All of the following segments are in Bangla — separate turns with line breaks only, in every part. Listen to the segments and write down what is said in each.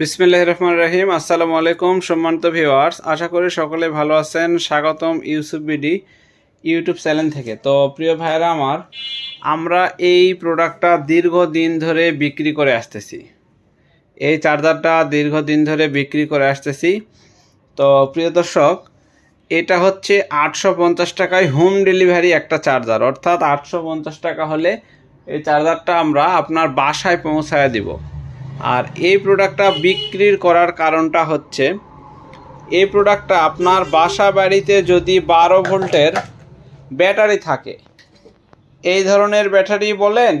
বিসমিল্লাহ রহমান রহিম। আসসালামু আলাইকুম, সম্মানিত ভিউয়ার্স আশা করি সকলে ভালো আছেন। স্বাগতম ইউসুফ বিডি ইউটিউব চ্যানেল থেকে। তো প্রিয় ভাইরা আমার, আমরা এই প্রোডাক্টটা দীর্ঘদিন ধরে বিক্রি করে আসতেছি। এই চার্জারটা দীর্ঘদিন ধরে বিক্রি করে আসতেছি। তো প্রিয় দর্শক, এটা হচ্ছে আটশো পঞ্চাশ টাকায় হোম ডেলিভারি একটা চার্জার অর্থাৎ আটশো পঞ্চাশ টাকা হলে এই চার্জারটা আমরা আপনার বাসায় পৌঁছায় দিব। আর এই প্রোডাক্টটা বিক্রির করার কারণটা হচ্ছে, এই প্রোডাক্টটা আপনার বাসা বাড়িতে যদি বারো ভোল্টের ব্যাটারি থাকে, এই ধরনের ব্যাটারি বলেন,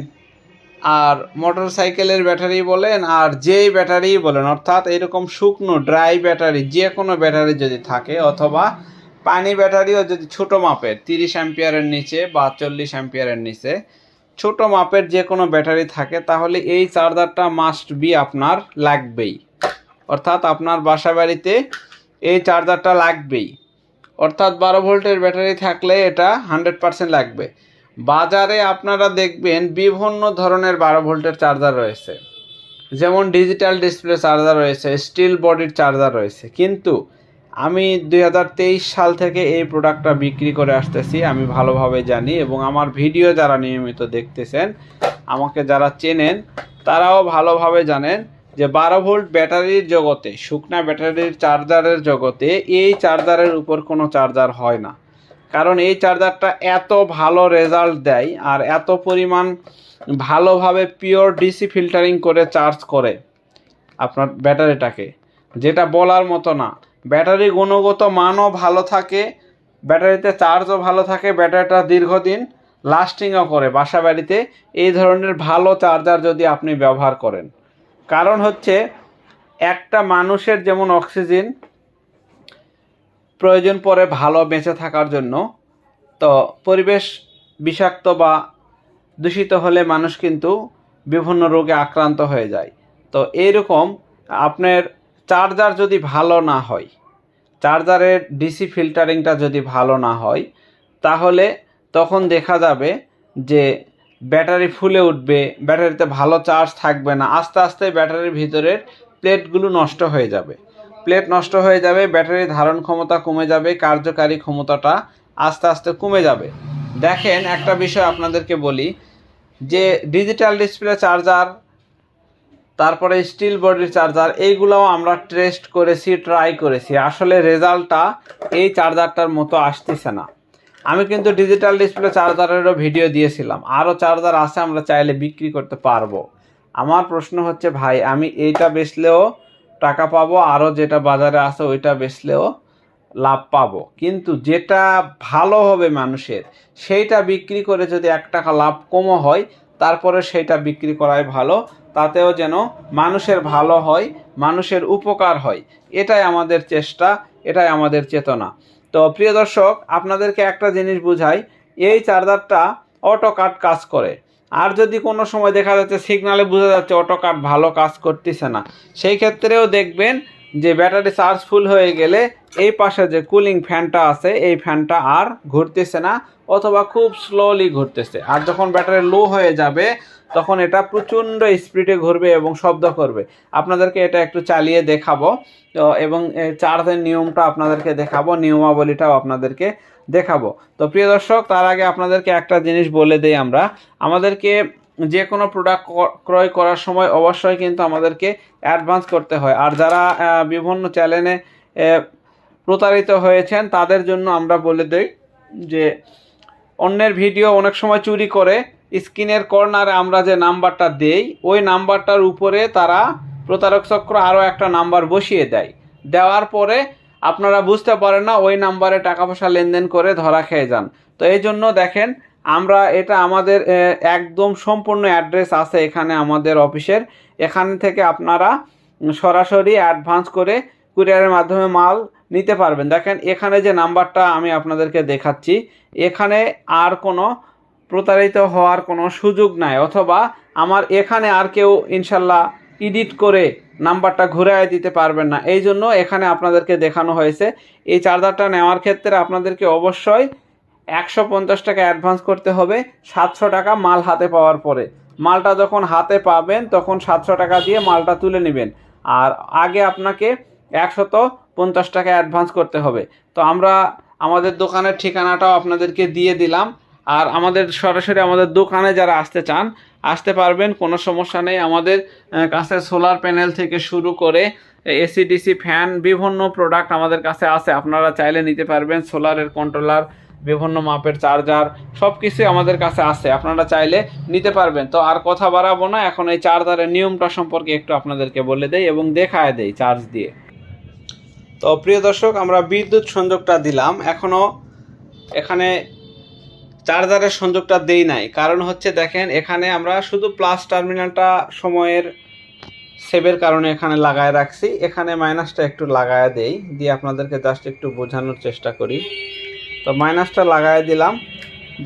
আর মোটর সাইকেলের ব্যাটারি বলেন, আর যেই ব্যাটারি বলেন, অর্থাৎ এরকম শুকনো ড্রাই ব্যাটারি যে কোনো ব্যাটারি যদি থাকে, অথবা পানি ব্যাটারিও যদি ছোট মাপের, তিরিশ অ্যাম্পিয়ারের নিচে বা চল্লিশ অ্যাম্পিয়ারের নিচে ছোট মাপের যে কোনো ব্যাটারি থাকে, তাহলে এই চার্জারটা মাস্ট বি আপনার লাগবেই। অর্থাৎ আপনার বাসা বাড়িতে এই চার্জারটা লাগবেই। অর্থাৎ বারো ভোল্টের ব্যাটারি থাকলে এটা হান্ড্রেড পারসেন্ট লাগবে। বাজারে আপনারা দেখবেন বিভিন্ন ধরনের বারো ভোল্টের চার্জার রয়েছে। যেমন ডিজিটাল ডিসপ্লে চার্জার রয়েছে স্টিল বডির চার্জার রয়েছে। কিন্তু আমি দু হাজার তেইশ সাল থেকে এই প্রোডাক্টটা বিক্রি করে আসতেছি, আমি ভালোভাবে জানি এবং আমার ভিডিও যারা নিয়মিত দেখতেছেন, আমাকে যারা চেনেন, তারাও ভালোভাবে জানেন যে বারো ভোল্ট ব্যাটারির জগতে, শুকনা ব্যাটারির চার্জারের জগতে এই চার্জারের উপর কোনো চার্জার হয় না। কারণ এই চার্জারটা এত ভালো রেজাল্ট দেয় আর এত পরিমাণ ভালোভাবে পিওর ডিসি ফিল্টারিং করে চার্জ করে আপনার ব্যাটারিটাকে, যেটা বলার মতো না। ব্যাটারি গুণগত মানও ভালো থাকে, ব্যাটারিতে চার্জও ভালো থাকে, ব্যাটারিটা দীর্ঘদিন লাস্টিংও করে বাসা বাড়িতে। এই ধরনের ভালো চার্জার যদি আপনি ব্যবহার করেন। কারণ হচ্ছে, একটা মানুষের যেমন অক্সিজেন প্রয়োজন পড়ে ভালো বেঁচে থাকার জন্য, তো পরিবেশ বিষাক্ত বা দূষিত হলে মানুষ কিন্তু বিভিন্ন রোগে আক্রান্ত হয়ে যায়। তো এইরকম আপনার চার্জার যদি ভালো না হয়, চার্জারের ডিসি ফিল্টারিংটা যদি ভালো না হয়, তাহলে তখন দেখা যাবে যে ব্যাটারি ফুলে উঠবে, ব্যাটারিতে ভালো চার্জ থাকবে না, আস্তে আস্তে ব্যাটারির ভিতরের প্লেটগুলো নষ্ট হয়ে যাবে। প্লেট নষ্ট হয়ে যাবে ব্যাটারির ধারণ ক্ষমতা কমে যাবে, কার্যকারী ক্ষমতাটা আস্তে আস্তে কমে যাবে। দেখেন একটা বিষয় আপনাদেরকে বলি, যে ডিজিটাল ডিসপ্লে চার্জার তারপরে স্টিল বডির চার্জার এইগুলোও আমরা টেস্ট করেছি ট্রাই করেছি। আসলে রেজাল্টটা এই চার্জারটার মতো আসতেছে না। আমি কিন্তু ডিজিটাল ডিসপ্লে চার্জারেরও ভিডিও দিয়েছিলাম। আরও চার্জার আছে, আমরা চাইলে বিক্রি করতে পারব। আমার প্রশ্ন হচ্ছে, ভাই, আমি এইটা বেচলেও টাকা পাবো, আরও যেটা বাজারে আছে ওইটা বেচলেও লাভ পাবো। কিন্তু যেটা ভালো হবে মানুষের, সেইটা বিক্রি করে যদি এক টাকা লাভ কমও হয়, তারপরে সেইটা বিক্রি করাই ভালো। তাতেও যেন মানুষের ভালো হয়, মানুষের উপকার হয়। এটাই আমাদের চেষ্টা, এটাই আমাদের চেতনা। তো প্রিয় দর্শক, আপনাদেরকে একটা জিনিস বুঝাই, এই চার্জারটা অটো কাট কাজ করে। আর যদি কোনো সময় দেখা যাচ্ছে সিগনালে বোঝা যাচ্ছে অটো কাট ভালো কাজ করতেছে না, সেই ক্ষেত্রেও দেখবেন যে ব্যাটারি চার্জ ফুল হয়ে গেলে এই পাশে যে কুলিং ফ্যানটা আছে, এই ফ্যানটা আর ঘুরতেছে না অথবা খুব স্লোলি ঘুরতেছে। আর যখন ব্যাটারি লো হয়ে যাবে, তখন এটা প্রচণ্ড স্পিডে ঘুরবে এবং শব্দ করবে। আপনাদেরকে এটা একটু চালিয়ে দেখাবো। তো এবং চার্জের নিয়মটা আপনাদেরকে দেখাবো, নিয়মাবলীটাও আপনাদেরকে দেখাবো। তো প্রিয় দর্শক, তার আগে আপনাদেরকে একটা জিনিস বলে দেই আমরা। আমাদেরকে যে কোনো প্রোডাক্ট ক্রয় করার সময় অবশ্যই কিন্তু আমাদেরকে অ্যাডভান্স করতে হয়। আর যারা বিভিন্ন চ্যানেলে প্রতারিত হয়েছেন, তাদের জন্য আমরা বলে দিই যে, অন্যের ভিডিও অনেক সময় চুরি করে, স্ক্রিনের কর্নারে আমরা যে নাম্বারটা দেই, ওই নাম্বারটার উপরে তারা প্রতারক চক্র আরও একটা নাম্বার বসিয়ে দেয়। দেওয়ার পরে আপনারা বুঝতে পারেন না, ওই নাম্বারে টাকা পয়সা লেনদেন করে ধরা খেয়ে যান। তো এই জন্য দেখেন আমরা এটা আমাদের একদম সম্পূর্ণ অ্যাড্রেস আছে এখানে আমাদের অফিসের। এখান থেকে আপনারা সরাসরি অ্যাডভান্স করে কুরিয়ারের মাধ্যমে মাল নিতে পারবেন। দেখেন, এখানে যে নাম্বারটা আমি আপনাদেরকে দেখাচ্ছি, এখানে আর কোনো প্রতারিত হওয়ার কোনো সুযোগ নাই। অথবা আমার এখানে আর কেউ ইনশাল্লাহ এডিট করে নাম্বারটা ঘুরাই দিতে পারবেন না। এই জন্য এখানে আপনাদেরকে দেখানো হয়েছে। এই চার্জারটা নেওয়ার ক্ষেত্রে আপনাদেরকে অবশ্যই একশো পঞ্চাশ টাকা অ্যাডভান্স করতে হবে, সাতশো টাকা মাল হাতে পাওয়ার পরে। মালটা যখন হাতে পাবেন, তখন সাতশো টাকা দিয়ে মালটা তুলে নেবেন। আর আগে আপনাকে একশত পঞ্চাশ টাকা অ্যাডভান্স করতে হবে। তো আমরা আমাদের দোকানের ঠিকানাটাও আপনাদেরকে দিয়ে দিলাম। আর আমাদের সরাসরি আমাদের দোকানে যারা আসতে চান, আসতে পারবেন, কোনো সমস্যা নেই। আমাদের কাছে সোলার প্যানেল থেকে শুরু করে এসিডিসি ফ্যান বিভিন্ন প্রোডাক্ট আমাদের কাছে আছে। আপনারা চাইলে নিতে পারবেন সোলারের কন্ট্রোলার বিভিন্ন মাপের চার্জার সব কিছুই আমাদের কাছে আছে। আপনারা চাইলে নিতে পারবেন। তো আর কথা বাড়াবো না, এখন এই চার্জারের নিয়মটা সম্পর্কে একটু আপনাদেরকে বলে দেই এবং দেখায় দেই চার্জ দিয়ে। তো প্রিয় দর্শক, আমরা বিদ্যুৎ সংযোগটা দিলাম। এখনও এখানে চার্জারের সংযোগটা দেই নাই। কারণ হচ্ছে দেখেন, এখানে আমরা শুধু প্লাস টার্মিনালটা সময়ের সেভের কারণে এখানে লাগায় রাখছি। এখানে মাইনাসটা একটু লাগায় দেই। দিয়ে আপনাদেরকে জাস্ট একটু বোঝানোর চেষ্টা করি। তো মাইনাসটা লাগায় দিলাম।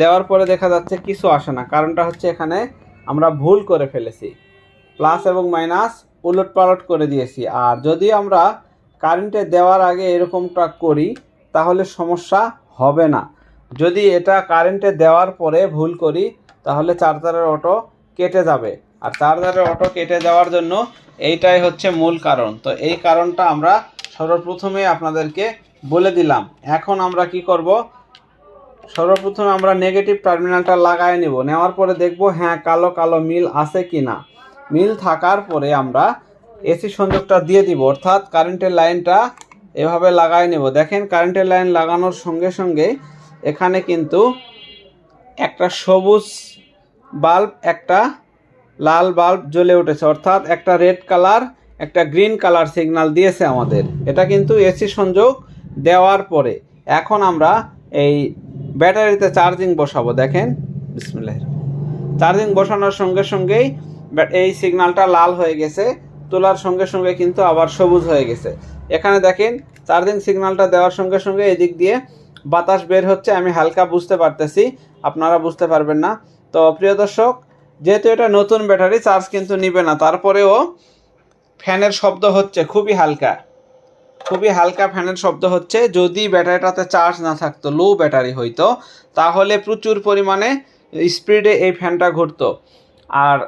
দেওয়ার পরে দেখা যাচ্ছে কিছু আসে না। কারণটা হচ্ছে এখানে আমরা ভুল করে ফেলেছি। প্লাস এবং মাইনাস উলট পালট করে দিয়েছি। আর যদি আমরা কারেন্টে দেওয়ার আগে এরকমটা করি, তাহলে সমস্যা হবে না। যদি এটা কারেন্টে দেওয়ার পরে ভুল করি, তাহলে চার্জারের অটো কেটে যাবে। আর চার্জারের অটো কেটে যাওয়ার জন্য এইটাই হচ্ছে মূল কারণ। তো এই কারণটা আমরা সর্বপ্রথমে আপনাদেরকে বলে দিলাম, এখন আমরা কি করব? সর্বপ্রথমে আমরা নেগেটিভ টার্মিনালটা লাগাই নেব, নেওয়ার পরে দেখব হ্যাঁ কালো কালো মিল আছে কি না মিল থাকার পরে আমরা এসি সংযোগটা দিয়ে দিব, অর্থাৎ কারেন্টের লাইনটা এভাবে লাগাই নেব। দেখেন কারেন্টের লাইন লাগানোর সঙ্গে সঙ্গে এখানে কিন্তু একটা সবুজ বাল্ব একটা লাল বাল্ব জ্বলে উঠেছে, অর্থাৎ একটা রেড কালার একটা গ্রিন কালার সিগন্যাল দিয়েছে আমাদের। এটা কিন্তু এসি সংযোগ দেওয়ার পরে। এখন আমরা এই ব্যাটারিতে চার্জিং বসাবো, দেখেন। বিসমিল্লাহ চার্জিং বসানোর সঙ্গে সঙ্গেই এই সিগন্যালটা লাল হয়ে গেছে। তোলার সঙ্গে সঙ্গে কিন্তু আবার সবুজ হয়ে গেছে। এখানে দেখেন, চার্জিং সিগন্যালটা দেওয়ার সঙ্গে সঙ্গে এদিক দিয়ে বাতাস বের হচ্ছে। আমি হালকা বুঝতে পারতেছি, আপনারা বুঝতে পারবেন না। তো প্রিয় দর্শক, যেহেতু এটা নতুন ব্যাটারি, চার্জ কিন্তু নিবে না। তারপরেও ফ্যানের শব্দ হচ্ছে খুবই হালকা। খুবই হালকা ফ্যানের শব্দ হচ্ছে। যদি ব্যাটারিটাতে চার্জ না থাকতো, লো ব্যাটারি হইতো, তাহলে প্রচুর পরিমাণে স্পিডে এই ফ্যানটা ঘুরতো আর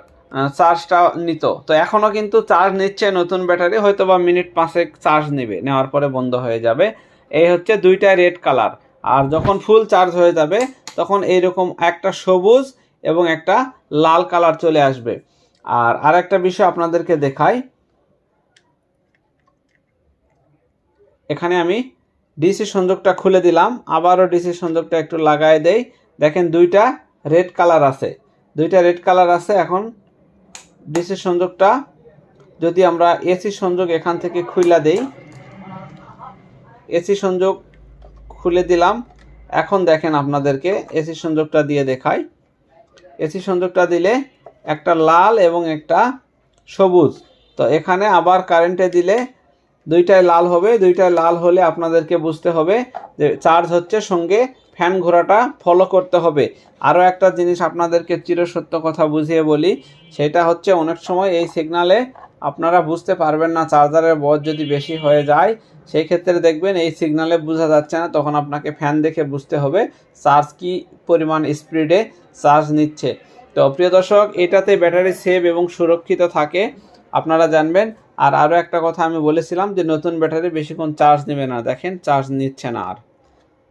চার্জটা নিত। তো এখনও কিন্তু চার্জ নিচ্ছে নতুন ব্যাটারি হয়তো বা মিনিট পাঁচেক চার্জ নেবে, নেওয়ার পরে বন্ধ হয়ে যাবে। এই হচ্ছে দুইটা রেড কালার। আর যখন ফুল চার্জ হয়ে যাবে, তখন এইরকম একটা সবুজ এবং একটা লাল কালার চলে আসবে। আর আরেকটা বিষয় আপনাদেরকে দেখাই এখানে আমি ডিসি সংযোগটা খুলে দিলাম। আবারও ডিসি সংযোগটা একটু লাগাই দেই। দেখেন দুইটা রেড কালার আছে। দুইটা রেড কালার আছে। এখন ডিসি সংযোগটা যদি আমরা এসি সংযোগ এখান থেকে খুইলা দেই, এসি সংযোগ খুলে দিলাম। এখন দেখেন আপনাদেরকে এসি সংযোগটা দিয়ে দেখাই। এসি সংযোগটা দিলে একটা লাল এবং একটা সবুজ। তো এখানে আবার কারেন্টে দিলে দুইটাই লাল হবে দুইটাই লাল হলে আপনাদেরকে বুঝতে হবে যে চার্জ হচ্ছে সঙ্গে ফ্যান ঘোরাটা ফলো করতে হবে। আরও একটা জিনিস আপনাদেরকে চিরসত্য কথা বুঝিয়ে বলি, সেটা হচ্ছে অনেক সময় এই সিগনালে আপনারা বুঝতে পারবেন না চার্জারের বয়স যদি বেশি হয়ে যায়, সেই ক্ষেত্রে দেখবেন এই সিগনালে বোঝা যাচ্ছে না, তখন আপনাকে ফ্যান দেখে বুঝতে হবে চার্জ কি পরিমাণ স্পিডে চার্জ নিচ্ছে। তো প্রিয় দর্শক, এটাতে ব্যাটারি সেভ এবং সুরক্ষিত থাকে। আপনারা জানবেন আর আরও একটা কথা আমি বলেছিলাম যে নতুন ব্যাটারি বেশিক্ষণ চার্জ নেবে না, দেখেন চার্জ নিচ্ছে না আর।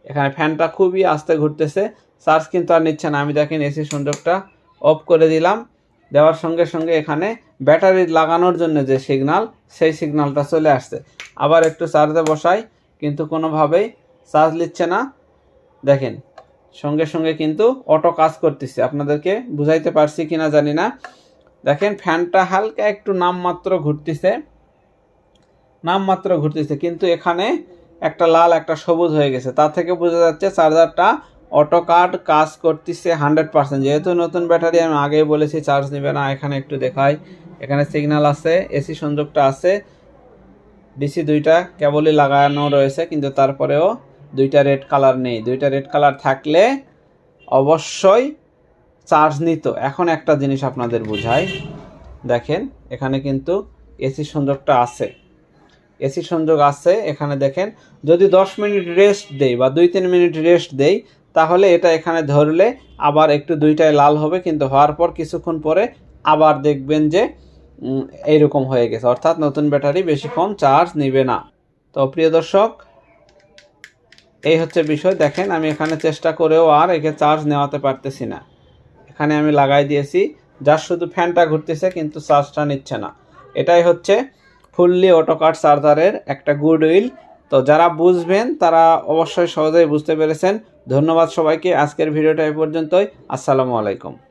এখানে ফ্যানটা খুবই আস্তে ঘুরতেছে চার্জ কিন্তু আর নিচ্ছে না। আমি দেখেন এসি সংযোগটা অফ করে দিলাম, দেওয়ার সঙ্গে সঙ্গে এখানে ব্যাটারি লাগানোর জন্য যে সিগনাল সেই সিগনালটা চলে আসছে। আবার একটু চার্জে বসাই, কিন্তু কোনোভাবেই চার্জ নিচ্ছে না। দেখেন, সঙ্গে সঙ্গে কিন্তু অটো কাজ করতেছে। আপনাদেরকে বুঝাইতে পারছি কিনা জানি না। দেখেন ফ্যানটা হালকা একটু নামমাত্র ঘুরতেছে নামমাত্র ঘুরতেছে, কিন্তু এখানে একটা লাল, একটা সবুজ হয়ে গেছে। তার থেকে বোঝা যাচ্ছে চার্জারটা অটো কার্ড কাজ করতেছে হান্ড্রেড পার্সেন্ট। যেহেতু নতুন ব্যাটারি, আমি আগেই বলেছি চার্জ নেবে না, এখানে একটু দেখাই। এখানে সিগন্যাল আছে, এসি সংযোগটা আছে। ডিসি দুইটা কেবলই লাগানো রয়েছে, কিন্তু তারপরেও দুইটা রেড কালার নেই। দুইটা রেড কালার থাকলে অবশ্যই চার্জ নিত। এখন একটা জিনিস আপনাদের বুঝাই। দেখেন, এখানে কিন্তু এসি সংযোগটা আছে। এসি সংযোগ আছে, এখানে দেখেন, যদি দশ মিনিট রেস্ট দেই বা দুই তিন মিনিট রেস্ট দেই, তাহলে এটা এখানে ধরলে আবার একটু দুইটায় লাল হবে, কিন্তু হওয়ার পর কিছুক্ষণ পরে আবার দেখবেন যে এইরকম হয়ে গেছে। অর্থাৎ নতুন ব্যাটারি বেশিক্ষণ চার্জ নেবে না। তো প্রিয় দর্শক, এই হচ্ছে বিষয়। দেখেন, আমি এখানে চেষ্টা করেও আর একে চার্জ নেওয়াতে পারতেছি না। এখানে আমি লাগাই দিয়েছি। যার শুধু ফ্যানটা ঘুরতেছে, কিন্তু চার্জটা নিচ্ছে না। এটাই হচ্ছে ফুললি অটোকাট চার্জারের একটা গুড উইল তো যারা বুঝবেন, তারা অবশ্যই সহজেই বুঝতে পেরেছেন। ধন্যবাদ সবাইকে। আজকের ভিডিওটা এ পর্যন্তই। আসসালামু আলাইকুম।